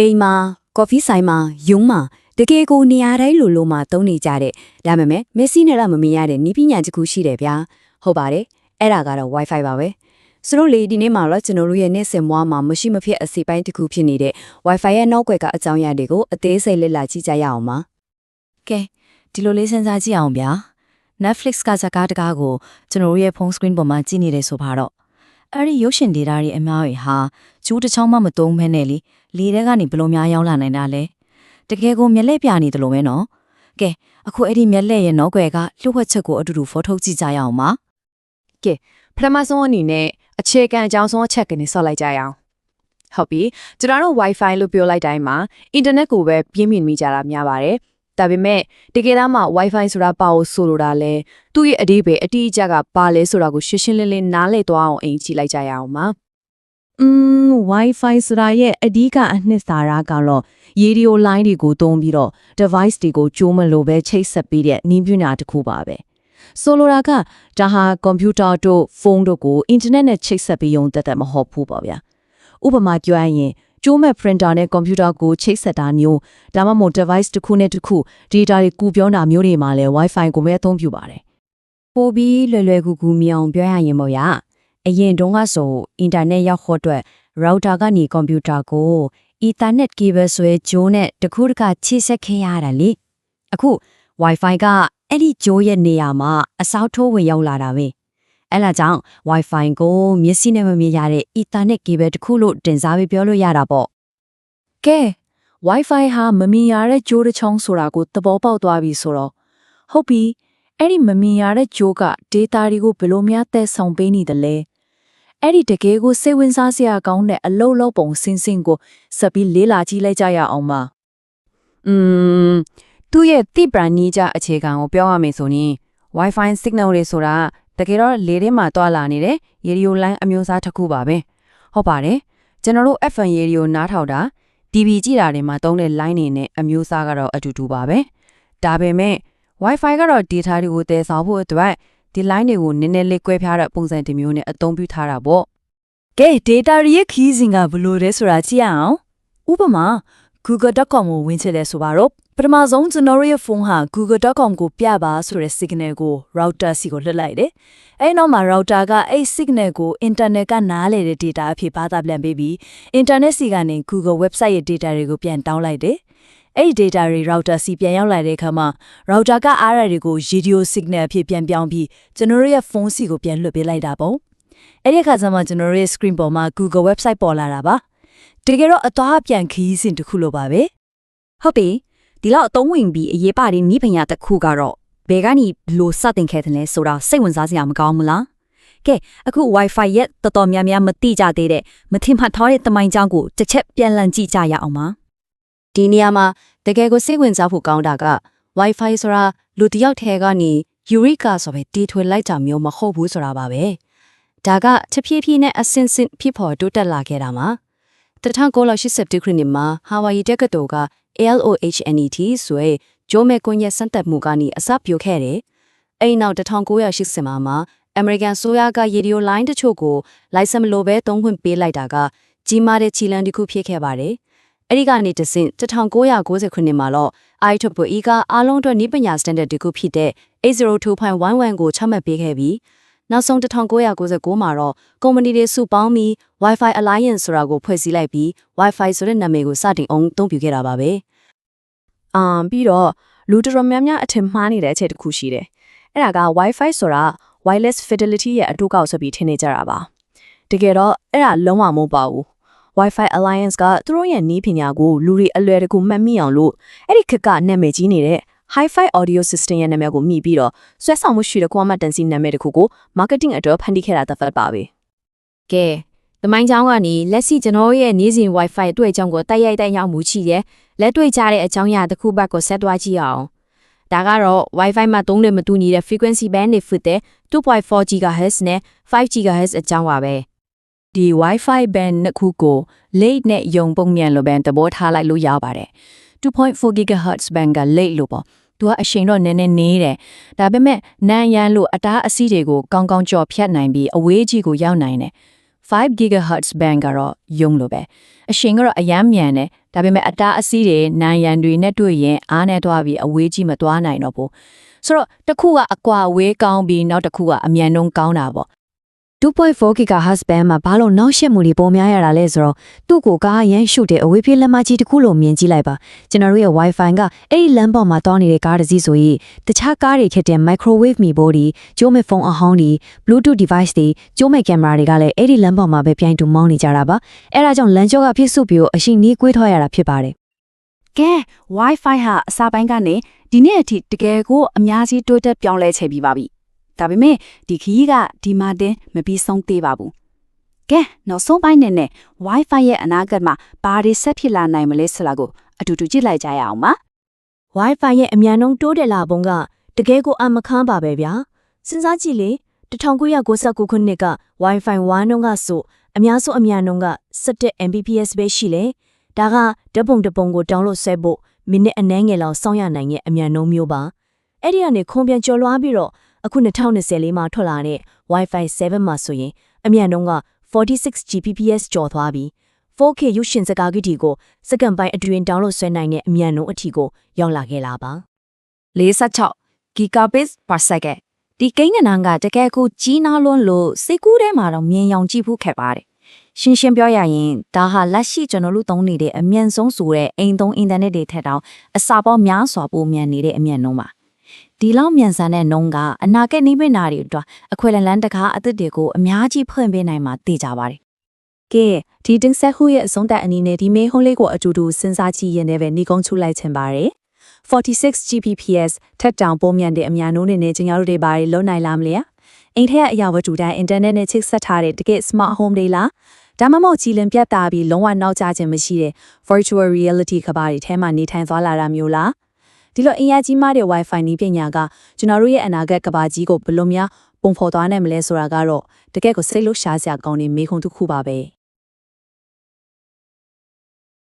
အိမ်မှာကော်ဖီဆိုင်မှာယုံမှာတကယ်ကိုနေရာတိုင်းလိုလိုမှာသုံးနေကြတဲ့ဒါပေမဲ့မက်ဆီနဲ့တော့မမြင်ရတဲ့နီးပညာတစ်ခုရှိတယ်ဗျာဟုတ်ပါတယ်အဲ့ဒါကတော့ Wi-Fi ပါပဲဆိုတော့လေဒီနေ့မှာတော့ကျွန်တော်တို့ရဲ့နေ့စဉ်ဘဝမှာမရှိမဖြစ်အစီပိုင်းတစ်ခုဖြစ်နေတဲ့ Wi-Fi ရဲ့နောက်ွယ်ကအကြောင်းအရာတွေကိုအသေးစိတ်လေ့လာကြည့်ကြရအောင်ပါကဲဒီလိုလေးစဉ်းစားကြည့်အောင်ဗျာ Netflix ကဇာတ်ကားတကားကိုကျွန်တော်တို့ရဲ့ phone screen ပေါ်မှာကြည့်နေတယ်ဆိုပါတော့ အဲ့ဒီရုပ်ရှင် data တွေအများကြီးဟာကျိုးတစ်ချောင်းမှမသုံးမဲနဲ့လေလေထဲကနေဘယ်လိုများရောက်လာနိုင်တာလဲတကယ်ကိုမျက်လက်ပြနေတယ်လို့ပဲနော်ကဲအခုအဲ့ဒီမျက်လက်ရဲ့နောက်ွယ်ကလှုပ်ဝက်ချက်ကိုအတူတူဖော်ထုတ်ကြည့်ကြရအောင်ပါပထမဆုံးအနေနဲ့အခြေခံအကြောင်းဆုံးအချက်ကနေဆော့လိုက်ကြရအောင်ဟုတ်ပြီကျွန်တော်တို့ Wi-Fi လို့ပြောလိုက်တိုင်းမှာအင်တာနက်ကိုပဲပြင်းပြင်းမိကြတာများပါတယ် ဒါပေမဲ့တကယ်တမ်းမှာ Wi-Fi ဆိုတာပါကိုဆိုလိုတာလဲသူ့ရဲ့အဓိပ္ပာယ်အတိအကျကပါလဲဆိုတာကိုရှင်းရှင်းလင်းလင်းနားလည်သွားအောင်အင်ကြည့်လိုက်ကြရအောင်ပါอืม Wi-Fi ဆိုတာရဲ့အဓိကအနှစ်သာရကတော့ရေဒီယိုလိုင်းတွေကိုသုံးပြီးတော့ device တွေကိုကြိုးမလို့ပဲချိတ်ဆက်ပေးတဲ့နည်းပညာတစ်ခုပါပဲဆိုလိုတာကဒါဟာကွန်ပျူတာတို့ဖုန်းတို့ကိုအင်တာနက်နဲ့ချိတ်ဆက်ပြီးရုံတက်တက်မဟုတ်ဘူးပေါ့ဗျာဥပမာပြောရရင် ကျိုးမဲ့ printer နဲ့ကွန်ပျူတာကိုချိတ်ဆက်တာမျိုးဒါမှမဟုတ် device တစ်ခုနဲ့တစ်ခု data တွေကူပြောတာမျိုးတွေမှာလည်း Wi-Fi ကိုပဲအသုံးပြုပါတယ်ပို့ပြီးလွယ်လွယ်ကူကူမြောင်ပြောရရင်ပေါ့ရအရင်တုန်းကဆိုအင်တာနက်ရောက်ဖို့အတွက် router ကနေကွန်ပျူတာကို Ethernet cable ဆွဲကြိုးနဲ့တခုတခါချိတ်ဆက်ခဲ့ရတာလေအခု Wi-Fi ကအဲ့ဒီကြိုးရဲ့နေရာမှာအစောက်ထိုးဝင်ရောက်လာတာပဲ အဲ့ဒါကြောင့် Wi-Fi ကိုမျက်စိနဲ့မမြင်ရတဲ့ Ethernet cable တစ်ခုလို့တင်စားပြီးပြောလို့ရတာပေါ့ကဲ Wi-Fi ဟာမမြင်ရတဲ့ကြိုးတစ်ချောင်းဆိုတာကိုသဘောပေါက်သွားပြီဆိုတော့ဟုတ်ပြီအဲ့ဒီမမြင်ရတဲ့ကြိုးက data တွေကိုဘယ်လိုများသက်ဆောင်ပေးနေတယ်လဲအဲ့ဒီတကယ်ကိုစိတ်ဝင်စားစရာကောင်းတဲ့အလုပ်လုပ်ပုံစင်းစင်းကိုစပ်ပြီးလေးလာကြည့်လိုက်ကြရအောင်ပါอืมသူ့ရဲ့တိပ္ပံနီးကြအခြေခံကိုပြောရမယ်ဆိုရင် Wi-Fi signal တွေဆိုတာ တကယ်တော့လေထဲမှာတွာလာနေတဲ့ရေဒီယိုလိုင်းအမျိုးအစားတစ်ခုပါပဲဟုတ်ပါတယ်ကျွန်တော်တို့ FM ရေဒီယိုနားထောင်တာ TV ကြည့်တာတွေမှာသုံးတဲ့ line တွေနဲ့အမျိုးအစားကတော့အတူတူပါပဲဒါပေမဲ့ Wi-Fi ကတော့ data တွေကိုတည်ဆောင်ဖို့အတွက်ဒီ line တွေကိုနည်းနည်းလေးကွဲပြားတဲ့ပုံစံတစ်မျိုးနဲ့အသုံးပြုထားတာပေါ့ကဲ data ရဲ့ခီးစဉ်ကဘယ်လိုလဲဆိုတာကြည့်ရအောင်ဥပမာ google.com ကိုဝင်ချင်တယ်ဆိုပါတော့ ပထမဆုံးကျွန်တော်ရဲ့ဖုန်းဟာ google.com ကိုပြပါဆိုတဲ့ signal ကို router စီကိုလွှတ်လိုက်တယ်အဲ့နောက်မှာ router ကအဲ့ signal ကို internet ကနားလည်တဲ့ data အဖြစ်ဘာသာပြန်ပေးပြီး internet စီကနေ google website ရဲ့ data တွေကိုပြန်တောင်းလိုက်တယ်အဲ့ဒီ data တွေ router စီပြန်ရောက်လာတဲ့အခါမှာ router ကအားရတွေကို radio signal အဖြစ်ပြန်ပြောင်းပြီးကျွန်တော်ရဲ့ဖုန်းစီကိုပြန်လွှတ်ပေးလိုက်တာပေါ့အဲ့ဒီအခါကျမှကျွန်တော်ရဲ့ screen ပေါ်မှာ Google website ပေါ်လာတာပါတကယ်တော့အသွားအပြန်ခရီးစဉ်တစ်ခုလိုပါပဲဟုတ်ပြီ ဒီလောက်အသုံးဝင်ပြီးအရေးပါတဲ့နိဗ္ဗာန်တစ်ခုကတော့ဘယ်ကနေဘလို့စတင်ခဲ့တယ်လဲဆိုတာစိတ်ဝင်စားစရာမကောင်းဘူးလားကဲအခု Wi-Fi ရဲ့တော်တော်များများမတိကြသေးတဲ့မထင်မှတ်ထားတဲ့တမိုင်းကြောင်းကိုတစ်ချက်ပြန်လည်ကြည့်ကြရအောင်ပါဒီနေရာမှာတကယ်ကိုစိတ်ဝင်စားဖို့ကောင်းတာက Wi-Fi ဆိုတာလူတစ်ယောက်ထဲကနေ Eureka ဆိုပဲတီထွေလိုက်တာမျိုးမဟုတ်ဘူးဆိုတာပါပဲဒါကတဖြည်းဖြည်းနဲ့အစင်စင်ဖြစ်ပေါ်တိုးတက်လာခဲ့တာမှာ 1982ခုနှစ်မှာ Hawaii တက္ကသိုလ်က LOHNET ဆိုရဲဂျိုမဲကွန်ရက်စံတက်မှုကနေအစပြုခဲ့တယ်။အဲဒီနောက်1980မှာမှာ American ဆိုရကရေဒီယိုလိုင်းတချို့ကို license မလိုဘဲသုံးခွင့်ပေးလိုက်တာကကြီးမားတဲ့ချီလန်တစ်ခုဖြစ်ခဲ့ပါတယ်။အဲဒီကနေတဆင့်1990ခုနှစ်မှာတော့ IEEE ကအားလုံးအတွက်နည်းပညာ standard တစ်ခုဖြစ်တဲ့802.11ကိုချမှတ်ပေးခဲ့ပြီး နောက်ဆုံး1999မှာတော့ကုမ္ပဏီတွေစုပေါင်းပြီး Wi-Fi Alliance ဆိုတာကိုဖွဲ့စည်းလိုက်ပြီး Wi-Fi ဆိုတဲ့နာမည်ကိုစတင်အောင်အသုံးပြုခဲ့တာပါပဲ။အာပြီးတော့လူတော်တော်များများအထင်မှားနေတဲ့အချက်တစ်ခုရှိတယ်။အဲ့ဒါက Wi-Fi ဆိုတာ wireless fidelity ရဲ့အတူကောက်ဆိုပြီးထင်နေကြတာပါ။တကယ်တော့အဲ့ဒါလုံးဝမဟုတ်ပါဘူး။ Wi-Fi Alliance ကသူတို့ရဲ့နည်းပညာကိုလူတွေအလွယ်တကူမှတ်မိအောင်လို့အဲ့ဒီခက်ကနာမည်ကြီးနေတဲ့ Hi-Fi Audio System ရဲ့နာမည်ကိုမြည်ပြီးတော့ဆွဲဆောင်မှုရှိတဲ့ quantum နာမည်တစ်ခုကို marketing အတွက်ဖန်တီးခဲ့တာတစ်ဖက်ပါပဲ။ကဲသမိုင်းကြောင်းကနေလက်ရှိကျွန်တော်ရဲ့နေ့စဉ် Wi-Fi အတွေ့အကြုံကိုတိုက်ရိုက်တိုက်ရောက်မှုရှိတယ်။လက်တွေ့ကြတဲ့အကြောင်းအရာတစ်ခုဘက်ကိုဆက်သွားကြည့်အောင်။ဒါကတော့ Wi-Fi မှာသုံးတဲ့မတူညီတဲ့ frequency band တွေဖြစ်တဲ့2.4 GHz နဲ့ 5 GHz အကြောင်းပါပဲဒီ Wi-Fi band နှစ်ခုကို late နဲ့ယုံပုံမြန်လိုပဲသဘောထားလိုက်လို့ရပါတယ် 2.4 GHz band က late လို့ပေါ့သူကအချိန်တော့နည်းနည်းနေတယ်ဒါပေမဲ့နန်းရန်လို့အတားအဆီးတွေကိုကောင်းကောင်းကြော်ဖြတ်နိုင်ပြီးအဝေးကြီးကိုရောက်နိုင်တယ်5 GHz band ကတော့ယုံလို့ပဲအရှင်ကတော့အယမ်းမြန်တယ်ဒါပေမဲ့အတားအဆီးတွေနံရံတွေနဲ့တွေ့ရင်အားနဲ့သွားပြီးအဝေးကြီးမသွားနိုင်တော့ဘူးဆိုတော့တစ်ခုကအကွာအဝေးကောင်းပြီးနောက်တစ်ခုကအမြန်နှုံးကောင်းတာပေါ့ 2.4 GHz band မှာဘာလို့နောက်ရှက်မှုတွေပေါ်များရတာလဲဆိုတော့သူ့ကိုကားအရန်ရှုတဲ့အဝေးပြေးလက်မကြီးတစ်ခုလိုမြင်ကြည့်လိုက်ပါကျွန်တော်တို့ရဲ့ Wi-Fi ကအဲ့ဒီလမ်းပေါ်မှာတောင်းနေတဲ့ကားတစ်စီးဆိုရင်တခြားကားတွေဖြစ်တဲ့ microwave မီဘိုးတွေကျိုးမဲ့ဖုန်းအဟောင်းတွေ Bluetooth device တွေကျိုးမဲ့ကင်မရာတွေကလည်းအဲ့ဒီလမ်းပေါ်မှာပဲပြိုင်တူမောင်းနေကြတာပါအဲ့ဒါကြောင့်လမ်းကျောကဖြစ်စုပြီးတော့အရှိန်နှီးကွေးထွက်ရတာဖြစ်ပါတယ်ကဲ Wi-Fi ဟာအစာပိုင်းကနေဒီနေ့အထိတကယ်ကိုအများကြီးတိုးတက်ပြောင်းလဲချေပြီးပါပြီ ဒါပေမဲ့ဒီခရီးကဒီမှာတင်မပြီးဆုံးသေးပါဘူးကဲနောက်ဆုံးပိုင်းနဲ့နဲ့ Wi-Fi ရဲ့အနာဂတ်မှာဘာတွေဆက်ဖြစ်လာနိုင်မလဲဆိုတာကိုအတူတူကြည့်လိုက်ကြရအောင်ပါ Wi-Fi ရဲ့အမြန်နှုန်းတိုးတက်လာပုံကတကယ်ကိုအမခန်းပါပဲဗျာစဉ်းစားကြည့်လေ1999ခုနှစ်က Wi-Fi 1နှုန်းကဆိုအများဆုံးအမြန်နှုန်းက17 Mbps ပဲရှိလေဒါကဓာတ်ပုံတစ်ပုံကို download ဆွဲဖို့မိနစ်အနည်းငယ်လောက်စောင့်ရနိုင်ရဲ့အမြန်နှုန်းမျိုးပါအဲ့ဒီကနေခုံပြန်ကျော်လွှားပြီးတော့ အခု2020လေးမှာထွက်လာတဲ့ Wi-Fi 7မှာဆိုရင်အမြန်နှုန်းက 46 Gbps ကျော်သွားပြီး 4K ရုပ်ရှင်စကားကြီးဒီကိုစက္ကန့်ပိုင်းအတွင်း download ဆွဲနိုင်တဲ့အမြန်နှုန်းအထိကိုရောက်လာခဲ့လာပါ46 gigabits per second ဒီကိန်းဂဏန်းကတကယ်ကိုကြီးနားလွန်းလို့စိတ်ကူးထဲမှာတော့မြင်ရောင်ကြည့်ဖို့ခက်ပါတယ်ရှင်းရှင်းပြောရရင်ဒါဟာလက်ရှိကျွန်တော်တို့သုံးနေတဲ့အမြန်ဆုံးဆိုတဲ့အိမ်သုံးအင်တာနက်တွေထက်တောင်အစာပေါင်းများစွာပိုမြန်နေတဲ့အမြန်နှုန်းပါ ဒီလောက်မြန်ဆန်တဲ့နှုန်းကအနာဂတ်နှိမ့်ပင်နာတွေအတွက်အခွင့်အလန်းတကားအသစ်တွေကိုအများကြီးဖွင့်ပေးနိုင်မှာသိကြပါတယ်ကဲဒီတင်ဆက်ခုရဲ့အဆုံးသက်အနေနဲ့ဒီမေးဟုံးလေးကိုအတူတူစဉ်းစားကြည့်ရင်လည်းပဲနှီးကုန်းချုလိုက်ချင်ပါတယ် 46 Gbps ထက်တောင်ပုံမြန်တဲ့အမြန်နှုန်းတွေနဲ့ကျွန်တော်တို့တွေဘာတွေလုံးနိုင်လားမလဲအိမ်ထက်အရာဝတ္ထုတိုင်းအင်တာနက်နဲ့ချိတ်ဆက်ထားတဲ့တကယ် smart home တွေလားဒါမှမဟုတ်ကြည်လင်ပြတ်သားပြီးလုံးဝနောက်ကျခြင်းမရှိတဲ့ virtual reality ကဘာတွေထဲမှာနေထိုင်သွားလာတာမျိုးလား ဒီလိုအင်အားကြီးမားတဲ့ Wi-Fi နည်းပညာကကျွန်တော်တို့ရဲ့အနာဂတ်ကဘာကြီးကိုဘယ်လိုများပုံဖော်သွားနိုင်မလဲဆိုတာကတော့တကယ့်ကိုစိတ်လှုပ်ရှားစရာကောင်းတဲ့မေးခွန်းတစ်ခုပါပဲ